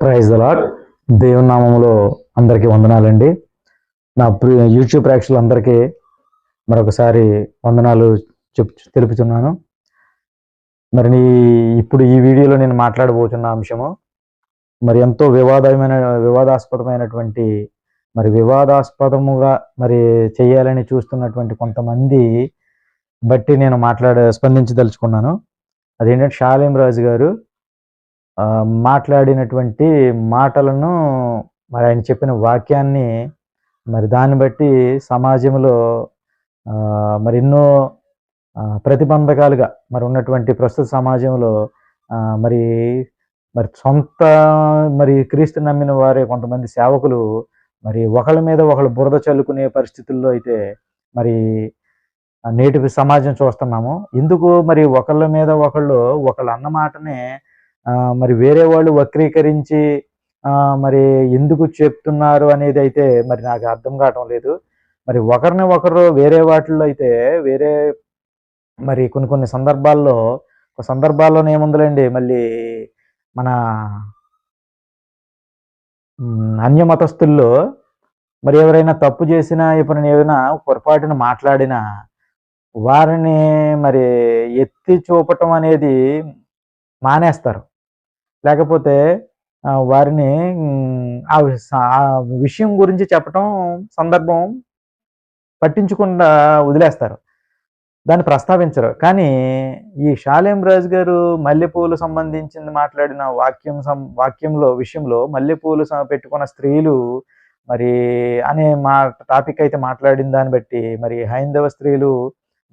Praise the దేవుని నామంలో అందరికీ వందనాలండి. నా ప్రి- యూట్యూబ్ ప్రేక్షకులందరికీ మరొకసారి వందనాలు చెప్ తెలుపుతున్నాను. మరి నీ ఇప్పుడు ఈ వీడియోలో నేను మాట్లాడబోతున్న అంశము మరి ఎంతో వివాదమైన వివాదాస్పదమైనటువంటి మరి వివాదాస్పదముగా మరి చేయాలని చూస్తున్నటువంటి కొంతమంది బట్టి నేను మాట్లాడ స్పందించదలుచుకున్నాను. అదేంటంటే షాలేం రాజు గారు మాట్లాడినటువంటి మాటలను మరి ఆయన చెప్పిన వాక్యాన్ని మరి దాన్ని బట్టి సమాజంలో మరి ఎన్నో ప్రతిబంధకాలుగా మరి ఉన్నటువంటి ప్రస్తుత సమాజంలో మరి మరి సొంత మరి క్రీస్తు నమ్మిన వారే కొంతమంది సేవకులు మరి ఒకళ్ళ మీద ఒకళ్ళు బురద చల్లుకునే పరిస్థితుల్లో అయితే మరి నేటి సమాజం చూస్తున్నాము. ఎందుకు మరి ఒకళ్ళ మీద ఒకళ్ళు ఒకళ్ళు అన్న మాటనే మరి వేరే వాళ్ళు వక్రీకరించి మరి ఎందుకు చెప్తున్నారు అనేది అయితే మరి నాకు అర్థం కావటం లేదు. మరి ఒకరిని ఒకరు వేరే వాటిల్లో అయితే వేరే మరి కొన్ని కొన్ని సందర్భాల్లో ఒక సందర్భాల్లో ఏముందిలేండి మళ్ళీ మన అన్య మతస్థుల్లో మరి ఎవరైనా తప్పు చేసినా ఇప్పుడు ఏదైనా పొరపాటున మాట్లాడినా వారిని మరి ఎత్తి చూపటం అనేది మానేస్తారు. లేకపోతే వారిని ఆ విషయం గురించి చెప్పటం సందర్భం పట్టించకుండా వదిలేస్తారు. దాన్ని ప్రస్తావించరు. కానీ ఈ షాలేం రాజు గారు మల్లెపూలు సంబంధించింది మాట్లాడిన వాక్యం సం వాక్యంలో విషయంలో మల్లెపూలు పెట్టుకున్న స్త్రీలు మరి అనే మా టాపిక్ అయితే మాట్లాడిన దాన్ని బట్టి మరి హైందవ స్త్రీలు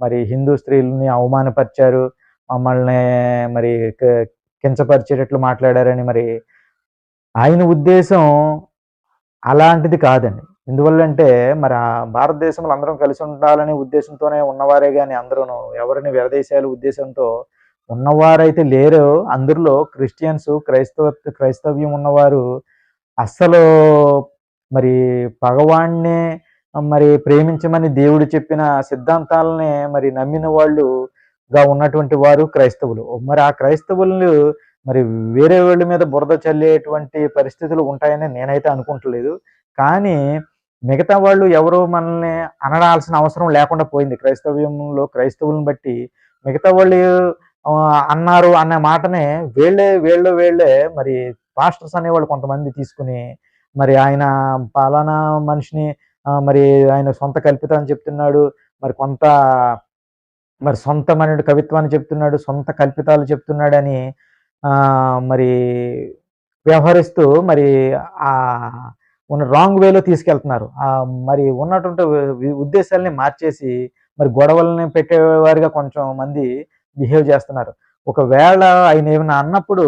మరి హిందూ స్త్రీలని అవమానపరిచారు. మమ్మల్ని మరి కించపరిచేటట్లు మాట్లాడారని మరి ఆయన ఉద్దేశం అలాంటిది కాదండి. ఎందువల్లంటే మరి ఆ భారతదేశంలో అందరం కలిసి ఉండాలనే ఉద్దేశంతోనే ఉన్నవారే కానీ అందరూ ఎవరిని విడదీశాల ఉద్దేశంతో ఉన్నవారైతే లేరు. అందరిలో క్రిస్టియన్స్ క్రైస్తవ క్రైస్తవ్యం ఉన్నవారు అస్సలు మరి భగవాన్నే మరి ప్రేమించమని దేవుడు చెప్పిన సిద్ధాంతాలనే మరి నమ్మిన వాళ్ళు గా ఉన్నటువంటి వారు క్రైస్తవులు. మరి ఆ క్రైస్తవులు మరి వేరే వాళ్ళ మీద బురద చల్లేటువంటి పరిస్థితులు ఉంటాయని నేనైతే అనుకుంటలేదు. కానీ మిగతా వాళ్ళు ఎవరు మనల్ని అనడాల్సిన అవసరం లేకుండా పోయింది. క్రైస్తవ్యంలో క్రైస్తవులను బట్టి మిగతా వాళ్ళు అన్నారు అన్న మాటనే వీళ్ళే వీళ్ళు వీళ్ళే మరి పాస్టర్స్ అనేవాళ్ళు కొంతమంది తీసుకుని మరి ఆయన పలానా మనిషిని మరి ఆయన సొంత కల్పితాన్ని చెప్తున్నాడు. మరి కొంత మరి సొంతమైన కవిత్వాన్ని చెప్తున్నాడు సొంత కల్పితాలు చెప్తున్నాడని మరి వ్యవహరిస్తూ మరి ఆ ఉన్న రాంగ్ వేలో తీసుకెళ్తున్నారు. మరి ఉన్నటువంటి ఉద్దేశాలని మార్చేసి మరి గొడవలని పెట్టేవారిగా కొంచెం మంది బిహేవ్ చేస్తున్నారు. ఒకవేళ ఆయన ఏమైనా అన్నప్పుడు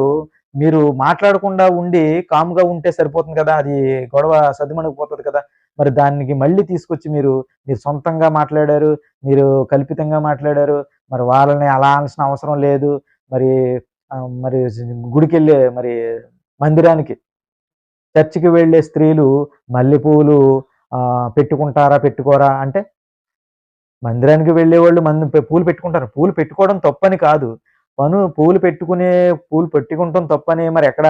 మీరు మాట్లాడకుండా ఉండి కామ్గా ఉంటే సరిపోతుంది కదా అది గొడవ సద్దుమణిగిపోతుంది కదా మరి దానికి మళ్ళీ తీసుకొచ్చి మీరు మీరు సొంతంగా మాట్లాడారు మీరు కల్పితంగా మాట్లాడారు మరి వాళ్ళని అలా అనాల్సిన అవసరం లేదు మరి మరి గుడికి వెళ్ళే మరి మందిరానికి చర్చికి వెళ్ళే స్త్రీలు మల్లెపూలు పెట్టుకుంటారా పెట్టుకోరా అంటే మందిరానికి వెళ్ళే వాళ్ళు మంది పూలు పెట్టుకుంటారు. పూలు పెట్టుకోవడం తప్పని కాదు. పను పూలు పెట్టుకునే పూలు పెట్టుకుంటాం తప్పని మరి ఎక్కడ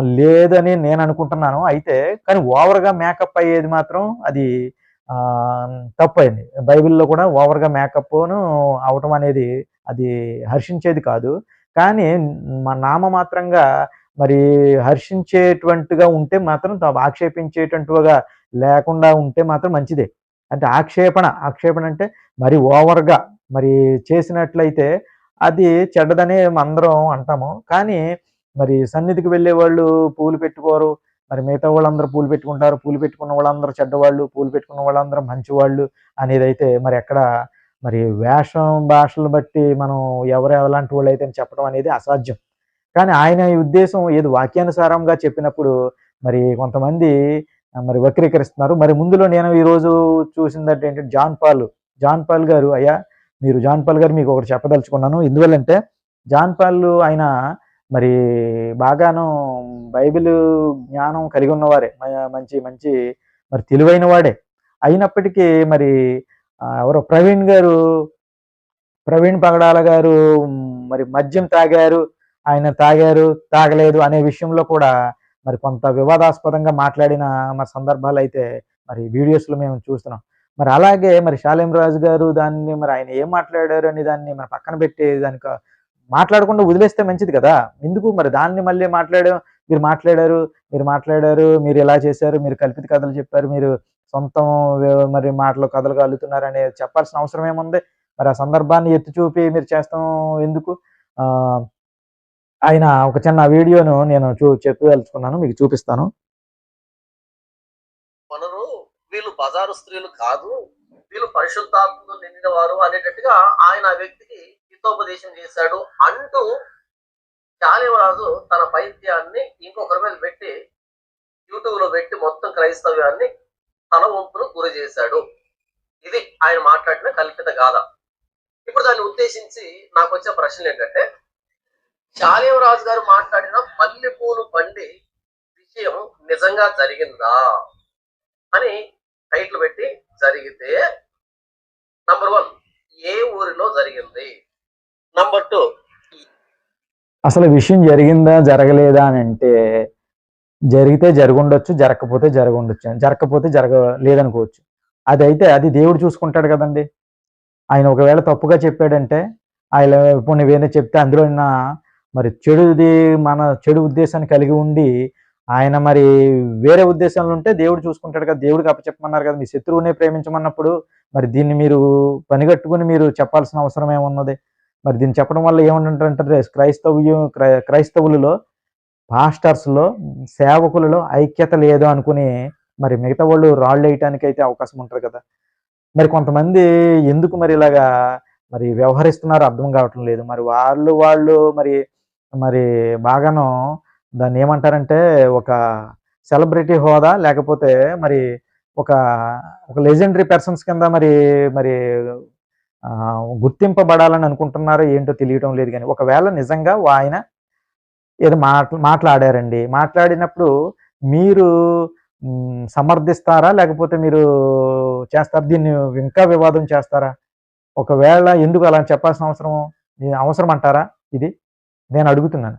లేదని నేను అనుకుంటున్నాను. అయితే కానీ ఓవర్గా మేకప్ అయ్యేది మాత్రం అది తప్పు తప్పైంది. బైబిల్లో కూడా ఓవర్గా మేకప్ను అవటం అనేది అది హర్షించేది కాదు. కానీ మా నామమాత్రంగా మరి హర్షించేటువంటిగా ఉంటే మాత్రం తా- ఆక్షేపించేటువంటిగా లేకుండా ఉంటే మాత్రం మంచిదే. అంటే ఆక్షేపణ ఆక్షేపణ అంటే మరి ఓవర్గా మరి చేసినట్లయితే అది చెడ్డదనే అందరం అంటాము. కానీ మరి సన్నిధికి వెళ్ళే వాళ్ళు పూలు పెట్టుకోరు. మరి మిగతా వాళ్ళందరూ పూలు పెట్టుకుంటారు. పూలు పెట్టుకున్న వాళ్ళందరూ చెడ్డవాళ్ళు పూలు పెట్టుకున్న వాళ్ళందరూ మంచివాళ్ళు అనేది అయితే మరి ఎక్కడ మరి వేషం భాషలు బట్టి మనం ఎవరు ఎలాంటి వాళ్ళు అయితే చెప్పడం అనేది అసాధ్యం. కానీ ఆయన ఈ ఉద్దేశం ఏది వాక్యానుసారంగా చెప్పినప్పుడు మరి కొంతమంది మరి వక్రీకరిస్తున్నారు. మరి ముందులో నేను ఈరోజు చూసిందంటే ఏంటంటే జాన్ పాల్. జాన్ పాల్ గారు అయ్యా మీరు జాన్ పాల్ గారు మీకు ఒకటి చెప్పదలుచుకున్నాను. ఎందువల్లంటే జాన్ పాల్ ఆయన మరి బాగాను బైబిల్ జ్ఞానం కలిగి ఉన్నవారే మ- మంచి మంచి మరి తెలివైన వాడే. అయినప్పటికీ మరి ఎవరో ప్రవీణ్ గారు ప్రవీణ్ పగడాల గారు మరి మద్యం తాగారు ఆయన తాగారు తాగలేదు అనే విషయంలో కూడా మరి కొంత వివాదాస్పదంగా మాట్లాడిన మరి సందర్భాలు అయితే మరి వీడియోస్లో మేము చూస్తున్నాం. మరి అలాగే మరి శాలేం రాజు గారు దాన్ని మరి ఆయన ఏం మాట్లాడారు అని దాన్ని మన పక్కన పెట్టి దానికి మాట్లాడకుండా వదిలేస్తే మంచిది కదా? ఎందుకు మరి దాన్ని మళ్ళీ మాట్లాడడం? మీరు మాట్లాడారు మీరు మాట్లాడారు మీరు ఇలా చేశారు మీరు కల్పిత కథలు చెప్పారు మీరు సొంతం మరి మాటలు కథలు కలుగుతున్నారు అని చెప్పాల్సిన అవసరం ఏముంది? మరి ఆ సందర్భాన్ని ఎత్తి చూపి మీరు చేస్తాం ఎందుకు? ఆయన ఒక చిన్న వీడియోను నేను చూ చెప్పదలుచుకున్నాను మీకు చూపిస్తాను. మనరు వీళ్ళు బజారు స్త్రీలు కాదు వీళ్ళు పరిశుద్ధాత్మతో నిండిన వారు అనేటట్టుగా ఆయన వ్యక్తికి హితోపదేశం చేశాడు అంటూ చాలివరాజు తన పైత్యాన్ని ఇంకొకరి మీద పెట్టి యూట్యూబ్లో పెట్టి మొత్తం క్రైస్తవ్యాన్ని తల వంపును గురి చేశాడు. ఇది ఆయన మాట్లాడిన కల్పిత గాథ. ఇప్పుడు దాన్ని ఉద్దేశించి నాకు వచ్చే ప్రశ్నలు ఏంటంటే శాలివరాజు గారు మాట్లాడిన పల్లెపూలు బండి విషయం నిజంగా జరిగిందా అని టైటిల్ పెట్టి జరిగితే నంబర్ వన్ ఏ ఊరిలో జరిగింది? నంబర్ టూ అసలు విషయం జరిగిందా జరగలేదా అని అంటే జరిగితే జరుగుండొచ్చు జరగకపోతే జరగుండొచ్చు జరగకపోతే జరగ లేదనుకోవచ్చు అది అయితే అది దేవుడు చూసుకుంటాడు కదండి. ఆయన ఒకవేళ తప్పుగా చెప్పాడంటే ఆయన ఇప్పుడు నువ్వేదో చెప్తే అందులో ఉన్న మరి చెడుది మన చెడు ఉద్దేశాన్ని కలిగి ఉండి ఆయన మరి వేరే ఉద్దేశంలో ఉంటే దేవుడు చూసుకుంటాడు కదా దేవుడికి అప్పచెప్పమన్నారు కదా మీ శత్రువునే ప్రేమించమన్నప్పుడు మరి దీన్ని మీరు పనిగట్టుకుని మీరు చెప్పాల్సిన అవసరం ఏమున్నది? మరి దీన్ని చెప్పడం వల్ల ఏమంటారంటే క్రైస్తవ్యం క్రైస్తవులలో పాస్టర్స్లో సేవకులలో ఐక్యత లేదు అనుకుని మరి మిగతా వాళ్ళు రాళ్ళు వేయటానికి అయితే అవకాశం ఉంటుంది కదా. మరి కొంతమంది ఎందుకు మరి ఇలాగా మరి వ్యవహరిస్తున్నారు అర్థం కావటం లేదు. మరి వాళ్ళు వాళ్ళు మరి మరి బాగాను దాన్ని ఏమంటారంటే ఒక సెలబ్రిటీ హోదా లేకపోతే మరి ఒక ఒక లెజెండరీ పర్సన్స్ కింద మరి మరి గుర్తింపబడాలని అనుకుంటున్నారో ఏంటో తెలియటం లేదు కానీ ఒకవేళ నిజంగా ఆయన ఏదో మాట్లా మాట్లాడారండి. మాట్లాడినప్పుడు మీరు సమర్థిస్తారా? లేకపోతే మీరు చేస్తారా? దీన్ని ఇంకా వివాదం చేస్తారా? ఒకవేళ ఎందుకు అలా చెప్పాల్సిన అవసరం అవసరం అంటారా? ఇది నేను అడుగుతున్నాను.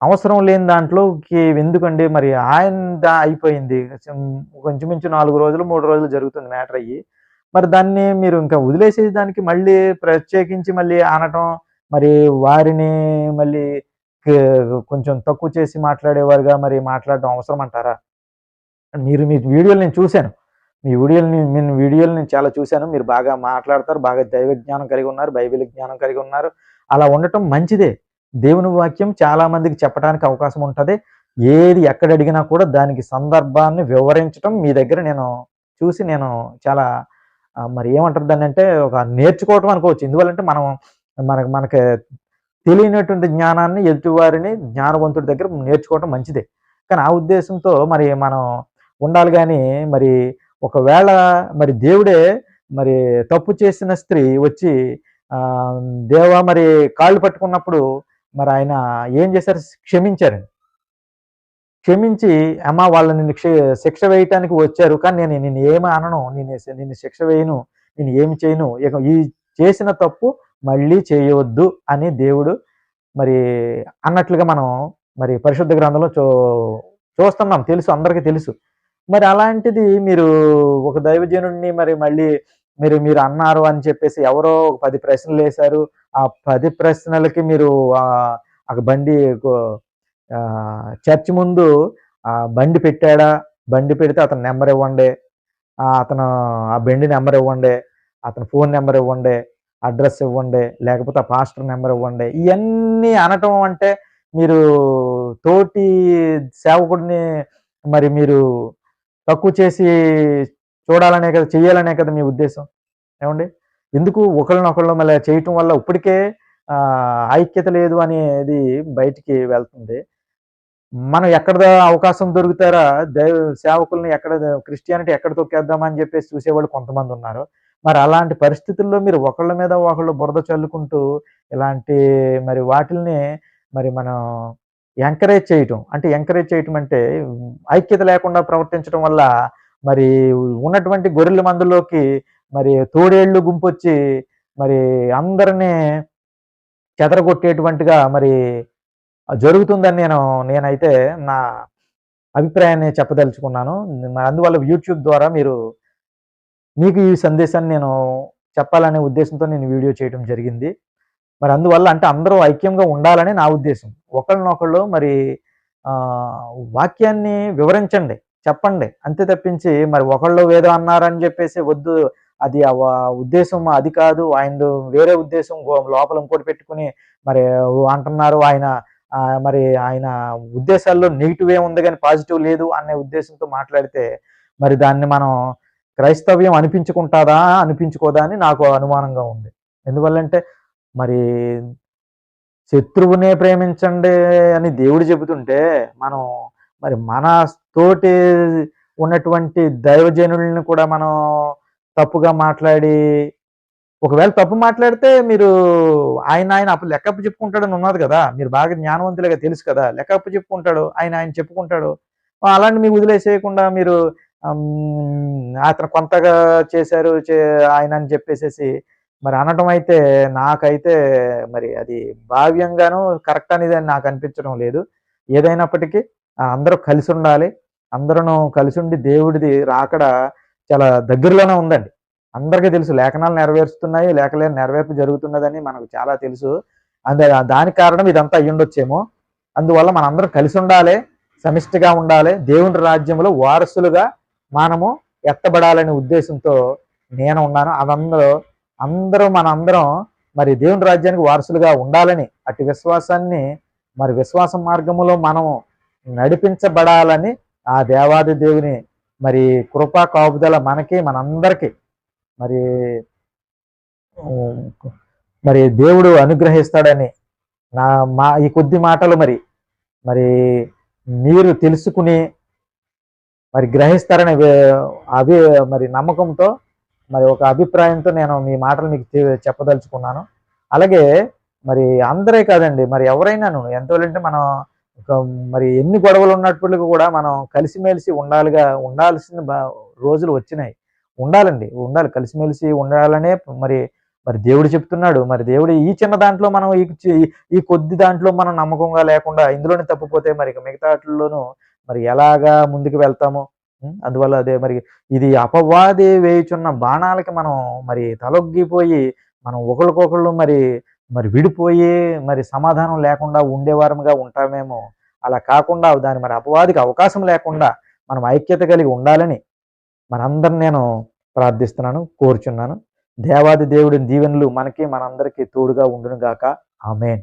అవసరం లేని దాంట్లోకి ఎందుకండి? మరి ఆయన అయిపోయింది. కొంచెం మించు నాలుగు రోజులు మూడు రోజులు జరుగుతుంది మ్యాటర్ అయ్యి. మరి దాన్ని మీరు ఇంకా వదిలేసేసి దానికి మళ్ళీ ప్రత్యేకించి మళ్ళీ అనటం మరి వారిని మళ్ళీ కొంచెం తక్కువ చేసి మాట్లాడేవారుగా మరి మాట్లాడడం అవసరం అంటారా? మీరు మీ వీడియోలు నేను చూశాను. మీ వీడియోలు మీ వీడియోలు నేను చాలా చూశాను. మీరు బాగా మాట్లాడతారు బాగా దైవ జ్ఞానం కలిగి ఉన్నారు బైబిల్ జ్ఞానం కలిగి ఉన్నారు. అలా ఉండటం మంచిదే. దేవుని వాక్యం చాలా మందికి చెప్పడానికి అవకాశం ఉంటుంది. ఏది ఎక్కడ అడిగినా కూడా దానికి సందర్భాన్ని వివరించడం మీ దగ్గర నేను చూసి నేను చాలా మరి ఏమంటారు దాన్ని అంటే ఒక నేర్చుకోవటం అనుకోవచ్చు. ఎందువల్లంటే మనం మనకు మనకి తెలియనటువంటి జ్ఞానాన్ని ఎదుటివారిని జ్ఞానవంతుడి దగ్గర నేర్చుకోవటం మంచిదే. కానీ ఆ ఉద్దేశంతో మరి మనం ఉండాలి కానీ మరి ఒకవేళ మరి దేవుడే మరి తప్పు చేసిన స్త్రీ వచ్చి దేవా మరి కాళ్ళు పట్టుకున్నప్పుడు మరి ఆయన ఏం చేశారు? క్షమించారండి. క్షమించి అమ్మ వాళ్ళని నిన్ను శిక్ష వేయటానికి వచ్చారు కానీ నేను నిన్ను ఏమి అనను నేను నిన్ను శిక్ష వేయను నేను ఏమి చేయను ఇక ఈ చేసిన తప్పు మళ్ళీ చేయవద్దు అని దేవుడు మరి అన్నట్లుగా మనం మరి పరిశుద్ధ గ్రంథంలో చూ చూస్తున్నాం. తెలుసు అందరికీ తెలుసు. మరి అలాంటిది మీరు ఒక దైవజనుడిని మరి మళ్ళీ మీరు మీరు అన్నారు అని చెప్పేసి ఎవరో పది ప్రశ్నలు వేశారు. ఆ పది ప్రశ్నలకి మీరు ఆ బండి చర్చ్ ముందు ఆ బండి పెట్టాడా? బండి పెడితే అతని నెంబర్ ఇవ్వండి. అతను ఆ బండి నెంబర్ ఇవ్వండి. అతను ఫోన్ నెంబర్ ఇవ్వండి. అడ్రస్ ఇవ్వండి. లేకపోతే ఆ పాస్టర్ నెంబర్ ఇవ్వండి. ఇవన్నీ అనటం అంటే మీరు తోటి సేవకుడిని మరి మీరు తక్కువ చేసి చూడాలనే కదా చేయాలనే కదా మీ ఉద్దేశం? ఏమండి? ఎందుకు ఒకళ్ళనొకళ్ళు మళ్ళీ చేయటం వల్ల ఇప్పటికే ఐక్యత లేదు అనేది బయటికి వెళ్తుంది. మనం ఎక్కడ అవకాశం దొరుకుతారా? దైవ సేవకుల్ని ఎక్కడ క్రిస్టియానిటీ ఎక్కడ తొక్కేద్దామని చెప్పేసి చూసేవాళ్ళు కొంతమంది ఉన్నారు. మరి అలాంటి పరిస్థితుల్లో మీరు ఒకళ్ళ మీద ఒకళ్ళు బురద చల్లుకుంటూ ఇలాంటి మరి వాటిల్ని మరి మనం ఎంకరేజ్ చేయటం. అంటే ఎంకరేజ్ చేయటం అంటే ఐక్యత లేకుండా ప్రవర్తించడం వల్ల మరి ఉన్నటువంటి గొర్రెల మందులోకి మరి తోడేళ్ళు గుంపొచ్చి మరి అందరినీ చెదరగొట్టేటువంటిగా మరి జరుగుతుందని నేను నేనైతే నా అభిప్రాయాన్ని చెప్పదలుచుకున్నాను. మరి అందువల్ల యూట్యూబ్ ద్వారా మీరు మీకు ఈ సందేశాన్ని నేను చెప్పాలనే ఉద్దేశంతో నేను వీడియో చేయడం జరిగింది. మరి అందువల్ల అంటే అందరూ ఐక్యంగా ఉండాలని నా ఉద్దేశం. ఒకళ్ళనొకళ్ళు మరి వాక్యాన్ని వివరించండి చెప్పండి. అంతే తప్పించి మరి ఒకళ్ళు వేదో అన్నారని చెప్పేసి వద్దు. అది ఉద్దేశం అది కాదు. ఆయన వేరే ఉద్దేశం. లోపల ఇంకోటి పెట్టుకుని మరి అంటున్నారు ఆయన మరి ఆయన ఉద్దేశాల్లో నెగిటివ్ ఏ ఉంది కానీ పాజిటివ్ లేదు అనే ఉద్దేశంతో మాట్లాడితే మరి దాన్ని మనం క్రైస్తవ్యం అనిపించుకుంటాదా అనిపించుకోదా అని నాకు అనుమానంగా ఉంది. ఎందువల్లంటే మరి శత్రువునే ప్రేమించండి అని దేవుడు చెబుతుంటే మనం మరి మన తోటి ఉన్నటువంటి దైవజనుల్ని కూడా మనం తప్పుగా మాట్లాడి ఒకవేళ తప్పు మాట్లాడితే మీరు ఆయన ఆయన అప్పుడు లెక్కప్పు చెప్పుకుంటాడని ఉన్నది కదా. మీరు బాగా జ్ఞానవంతులుగా తెలుసు కదా. లెక్కప్పు చెప్పుకుంటాడు ఆయన ఆయన చెప్పుకుంటాడు. అలాంటి మీకు వదిలేసేయకుండా మీరు అతను కొంతగా చేశారు చే ఆయన అని చెప్పేసేసి మరి అనటం అయితే నాకైతే మరి అది భావ్యంగాను కరెక్ట్ అనేది అని నాకు అనిపించడం లేదు. ఏదైనప్పటికీ అందరూ కలిసి ఉండాలి. అందరూ కలిసి ఉండి దేవుడిది రాకడ చాలా దగ్గరలోనే ఉందండి. అందరికీ తెలుసు లేఖనాలు నెరవేరుస్తున్నాయి లేఖలే నెరవేర్పు జరుగుతున్నదని మనకు చాలా తెలుసు. అందు దానికి కారణం ఇదంతా అయ్యుండొచ్చేమో. అందువల్ల మనందరం కలిసి ఉండాలి సమిష్టిగా ఉండాలి దేవుని రాజ్యంలో వారసులుగా మనము ఎత్తబడాలనే ఉద్దేశంతో నేను ఉన్నాను. అదందరూ అందరూ మనందరం మరి దేవుని రాజ్యానికి వారసులుగా ఉండాలని అటు విశ్వాసాన్ని మరి విశ్వాస మార్గములో మనము నడిపించబడాలని ఆ దేవాది దేవుని మరి కృపా కాపుదల మనకి మనందరికీ మరి మరి దేవుడు అనుగ్రహిస్తాడని నా మా ఈ కొద్ది మాటలు మరి మరి మీరు తెలుసుకుని మరి గ్రహిస్తారనే అభి మరి నమ్మకంతో మరి ఒక అభిప్రాయంతో నేను మీ మాటలు మీకు చెప్పదలుచుకున్నాను. అలాగే మరి అందరే కాదండి మరి ఎవరైనాను ఎంతోలంటే మనం ఒక మరి ఎన్ని గొడవలు ఉన్నప్పటికీ కూడా మనం కలిసిమెలిసి ఉండాలిగా ఉండాల్సిన రోజులు వచ్చినాయి. ఉండాలండి ఉండాలి. కలిసిమెలిసి ఉండాలనే మరి మరి దేవుడు చెప్తున్నాడు. మరి దేవుడు ఈ చిన్న దాంట్లో మనం ఈ ఈ కొద్ది దాంట్లో మనం నమ్మకంగా లేకుండా ఇందులోనే తప్పిపోతే మరి ఇక మిగతా వాటిల్లోనూ మరి ఎలాగా ముందుకు వెళ్తాము అందువల్ల అదే మరి ఇది అపవాది వేయుచున్న బాణాలకి మనం మరి తలొగ్గిపోయి మనం ఒకరికొకళ్ళు మరి మరి విడిపోయి మరి సమాధానం లేకుండా ఉండేవారముగా ఉంటామేమో. అలా కాకుండా దాని మరి అపవాదికి అవకాశం లేకుండా మనం ఐక్యత కలిగి ఉండాలని మనందరిని నేను ప్రార్థిస్తున్నాను కోరుచున్నాను. దేవాది దేవుడి దీవెనలు మనకి మనందరికీ తోడుగా ఉండును గాక ఆమెన్.